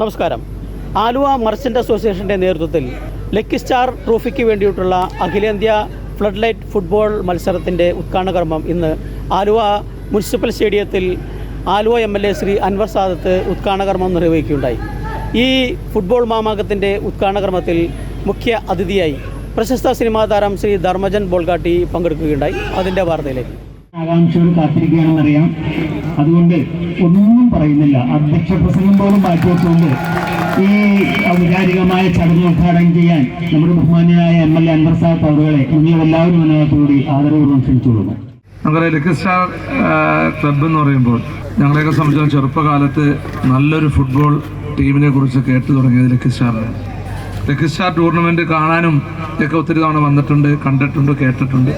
നമസ്കാരം. ആലുവ മർച്ചന്റ് അസോസിയേഷന്റെ നേതൃത്വത്തിൽ ലക്കി സ്റ്റാർ ട്രോഫിക്ക് വേണ്ടിയിട്ടുള്ള അഖിലേന്ത്യാ ഫ്ലഡ് ലൈറ്റ് ഫുട്ബോൾ മത്സരത്തിന്റെ ഉദ്ഘാടന കർമ്മം ഇന്ന് ആലുവ മുനിസിപ്പൽ സ്റ്റേഡിയത്തിൽ Aluva M L A Shri Anwar Sadath ഉദ്ഘാടന കർമ്മം നിർവഹിക്കുകയുണ്ടായി. ഈ ഫുട്ബോൾ മാമാങ്കത്തിന്റെ ഉദ്ഘാടന കർമ്മത്തിൽ മുഖ്യ അതിഥിയായി പ്രശസ്ത സിനിമാ താരം ശ്രീ ധർമ്മജൻ ബോൾഗാട്ടി പങ്കെടുക്കുകയുണ്ടായി. അതിന്റെ വാർത്തയിലേക്ക്. ആകാംക്ഷയോട് കാത്തിരിക്കുകയാണെന്നറിയാം അതുകൊണ്ട് ഒന്നും പറയുന്നില്ല. അധ്യക്ഷ പ്രസംഗം പോലും മാറ്റിവെച്ചുകൊണ്ട് ഈ ഔപചാരികമായ ചടങ്ങ് ഉദ്ഘാടനം ചെയ്യാൻ നമ്മുടെ ബഹുമാനായ M L A Anwar Sahib അവറുകളെ നിങ്ങൾ എല്ലാവരും അതിനകത്തുകൂടി ആദരപൂർവം ക്ഷണിച്ചുകൊള്ളുന്നു. നമുക്കറിയാം ലക്കി സ്റ്റാർ എന്ന് പറയുമ്പോൾ ഞങ്ങളെയൊക്കെ സംബന്ധിച്ച ചെറുപ്പകാലത്ത് നല്ലൊരു ഫുട്ബോൾ ടീമിനെ കുറിച്ച് കേട്ടു തുടങ്ങിയത് ലക്കി സ്റ്റാറിന് ലക്കി സ്റ്റാർ ടൂർണമെന്റ് കാണാനും ഒക്കെ ഒത്തിരി തവണ വന്നിട്ടുണ്ട് കണ്ടിട്ടുണ്ട് കേട്ടിട്ടുണ്ട്.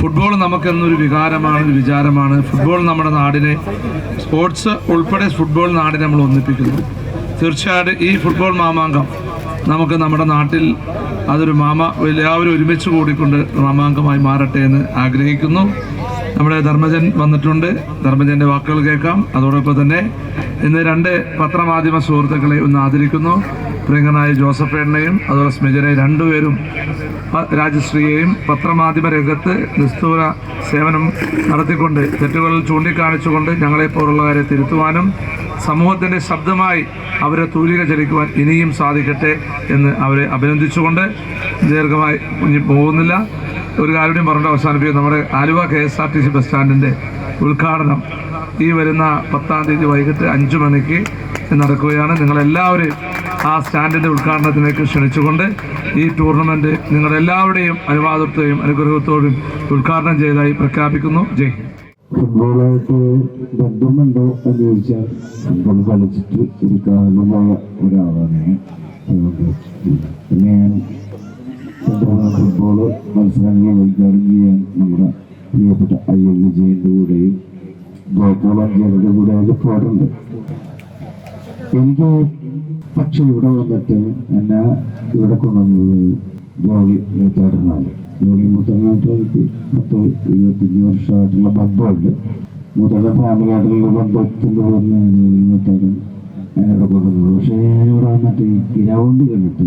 ഫുട്ബോൾ നമുക്കെന്നൊരു വികാരമാണ് ഒരു വിചാരമാണ്. ഫുട്ബോൾ നമ്മുടെ നാടിനെ സ്പോർട്സ് ഉൾപ്പെടെ ഫുട്ബോൾ നാടിനെ നമ്മൾ ഒന്നിപ്പിക്കുന്നു. തീർച്ചയായിട്ടും ഈ ഫുട്ബോൾ മാമാങ്കം നമുക്ക് നമ്മുടെ നാട്ടിൽ അതൊരു മാമ എല്ലാവരും ഒരുമിച്ച് കൂടിക്കൊണ്ട് മാമാങ്കമായി മാറട്ടെ എന്ന് ആഗ്രഹിക്കുന്നു. നമ്മുടെ ധർമ്മജൻ വന്നിട്ടുണ്ട്. ധർമ്മജന്റെ വാക്കുകൾ കേൾക്കാം. അതോടൊപ്പം തന്നെ ഇന്ന് രണ്ട് പത്രമാധ്യമ സുഹൃത്തുക്കളെ ഒന്ന് ആദരിക്കുന്നു. പ്രിയങ്കനായ ജോസഫേണ്ണയും അതുപോലെ സ്മിജനെ രണ്ടുപേരും രാജശ്രീയെയും പത്രമാധ്യമ രംഗത്ത് നിസ്തൂര സേവനം നടത്തിക്കൊണ്ട് തെറ്റുകളിൽ ചൂണ്ടിക്കാണിച്ചുകൊണ്ട് ഞങ്ങളെപ്പോലുള്ളവരെ തിരുത്തുവാനും സമൂഹത്തിന്റെ ശബ്ദമായി അവരെ തൂലിക ചലിക്കുവാൻ ഇനിയും സാധിക്കട്ടെ എന്ന് അവരെ അഭിനന്ദിച്ചുകൊണ്ട് ദീർഘമായി ഇനി പോകുന്നില്ല. ഒരു കാര്യം പറഞ്ഞിട്ട് അവസാനിപ്പിക്കും നമ്മുടെ Aluva K S R T C bus സ്റ്റാൻഡിന്റെ ഉദ്ഘാടനം ഈ വരുന്ന പത്താം തീയതി വൈകിട്ട് അഞ്ച് മണിക്ക് നടക്കുകയാണ്. നിങ്ങളെല്ലാവരെയും ആ സ്റ്റാൻഡിന്റെ ഉദ്ഘാടനത്തിലേക്ക് ക്ഷണിച്ചുകൊണ്ട് ഈ ടൂർണമെന്റ് നിങ്ങളെല്ലാവരുടെയും അനുവാദത്തെയും അനുഗ്രഹത്തോടും ഉദ്ഘാടനം ചെയ്തതായി പ്രഖ്യാപിക്കുന്നു. ജയ് ഫുട്ബോളായിട്ട് ബന്ധമുണ്ടോ എന്ന് ചോദിച്ചാൽ ഫുട്ബോൾ കളിച്ചിട്ട് ഒരു ഒരാളാണ് ഞാൻ. ഫുട്ബോൾ മത്സരങ്ങൾ ഉദ്ഘാടനം ചെയ്യാൻ നമ്മുടെ പ്രിയപ്പെട്ട ഐ. എൽ വിജയന്റെ കൂടെയും കൂടെയൊക്കെ പോയിട്ടുണ്ട് എനിക്ക് പക്ഷെ ഇവിടെ വന്നിട്ട് എന്നെ ഇവിടെ കൊണ്ടുവന്നത് ജോലി മൂത്തേട്ടനാണ് ജോലി മൂത്തേട്ടനായിട്ട് എനിക്ക് പത്ത് ഇരുപത്തഞ്ച് വർഷമായിട്ടുള്ള ബന്ധമുണ്ട്. മൂത്തേട്ടൻ ഫാമിലി ആയിട്ടുള്ള ബന്ധത്തിന്റെ പറഞ്ഞ ജോളി മൂത്തേട്ടൻ എന്നോട് കൊണ്ടുവന്നത്. പക്ഷേ ഇവിടെ വന്നിട്ട് ഈ ഗ്രൗണ്ട് കണ്ടിട്ട്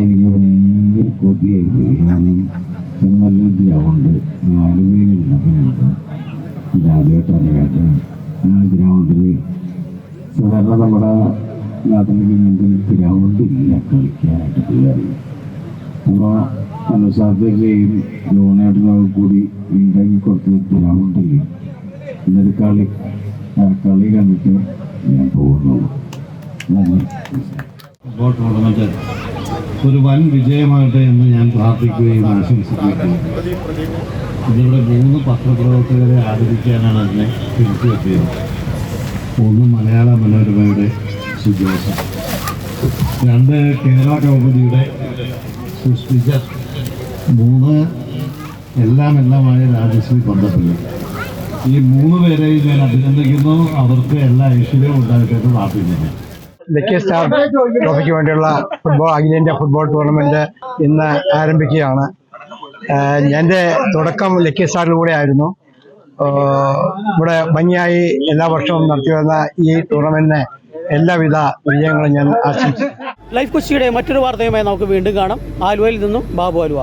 എനിക്ക് ഭയങ്കര കൊതിയായി കാരണം ഇത് നല്ലൊരു ഗ്രൗണ്ട് ആലുവയിലുണ്ട് ഇതാദ്യമായിട്ടാണ് കേട്ടത് ആ ഗ്രൗണ്ടിൽ സാധാരണ നമ്മുടെ നാട്ടിൽ ഇങ്ങനത്തെ ഗ്രൗണ്ട് ഇല്ല കളിക്കാനായിട്ട് പിള്ളേർ അപ്പോൾ അനുസാരത്തേക്കും ലോണായിട്ട് കൂടി ഉണ്ടാക്കി കൊടുത്ത് ഗ്രൗണ്ടില്ല കളി കളി കണ്ടിട്ട് ഞാൻ പോകുന്നു. ഒരു വൻ വിജയമാകട്ടെ എന്ന് ഞാൻ പ്രാർത്ഥിക്കുകയും ആശംസിക്കുകയും ഇതിവിടെ മൂന്ന് പത്രപ്രവർത്തകരെ ആദരിക്കാനാണ് അതിനെ തിരിച്ചു തിരിച്ചെത്തിയത് ഒന്ന് മലയാള മനോരമയുടെ രണ്ട് കേരള കൗമുദിയുടെ സുസ്മിജ മൂന്ന് എല്ലാം എല്ലാമായ രാജശ്രീ കൊണ്ടപ്പള്ളി ഈ മൂന്ന് പേരെയും ഞാൻ അഭിനന്ദിക്കുന്നു. അവർക്ക് എല്ലാ ഐശ്വര്യവും ഉണ്ടാകട്ടെ എന്ന് പ്രാർത്ഥിക്കുന്നു. ലക്കി സ്റ്റാർ ട്രോഫിക്ക് വേണ്ടിയുള്ള ഫുട്ബോൾ അഖിലേന്ത്യാ ഫുട്ബോൾ ടൂർണമെന്റ് ഇന്ന് ആരംഭിക്കുകയാണ്. എന്റെ തുടക്കം ലക്കി സ്റ്റാറിലൂടെ ആയിരുന്നു. ഇവിടെ ഭംഗിയായി എല്ലാ വർഷവും നടത്തി വരുന്ന ഈ ടൂർണമെന്റിന് എല്ലാവിധ വിജയങ്ങളും ഞാൻ ആശംസിക്കുന്നു. ലൈഫ് കൊച്ചിയുടെ മറ്റൊരു വാർത്തയുമായി നമുക്ക് വീണ്ടും കാണാം. ആലുവയിൽ നിന്നും ബാബു ആലുവ.